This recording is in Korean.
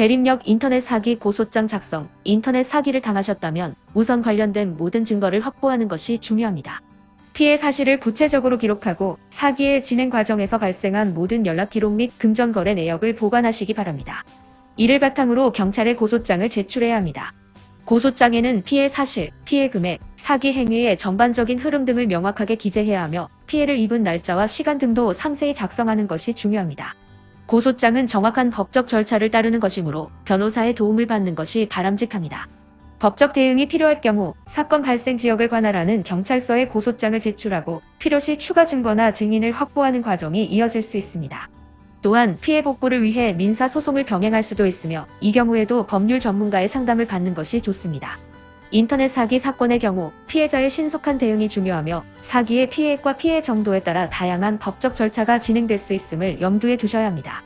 대립력 인터넷 사기 고소장 작성, 인터넷 사기를 당하셨다면 우선 관련된 모든 증거를 확보하는 것이 중요합니다. 피해 사실을 구체적으로 기록하고 사기의 진행 과정에서 발생한 모든 연락 기록 및 금전 거래 내역을 보관하시기 바랍니다. 이를 바탕으로 경찰에 고소장을 제출해야 합니다. 고소장에는 피해 사실, 피해 금액, 사기 행위의 전반적인 흐름 등을 명확하게 기재해야 하며 피해를 입은 날짜와 시간 등도 상세히 작성하는 것이 중요합니다. 고소장은 정확한 법적 절차를 따르는 것이므로 변호사의 도움을 받는 것이 바람직합니다. 법적 대응이 필요할 경우 사건 발생 지역을 관할하는 경찰서에 고소장을 제출하고 필요시 추가 증거나 증인을 확보하는 과정이 이어질 수 있습니다. 또한 피해 복구를 위해 민사 소송을 병행할 수도 있으며 이 경우에도 법률 전문가의 상담을 받는 것이 좋습니다. 인터넷 사기 사건의 경우 피해자의 신속한 대응이 중요하며 사기의 피해액과 피해 정도에 따라 다양한 법적 절차가 진행될 수 있음을 염두에 두셔야 합니다.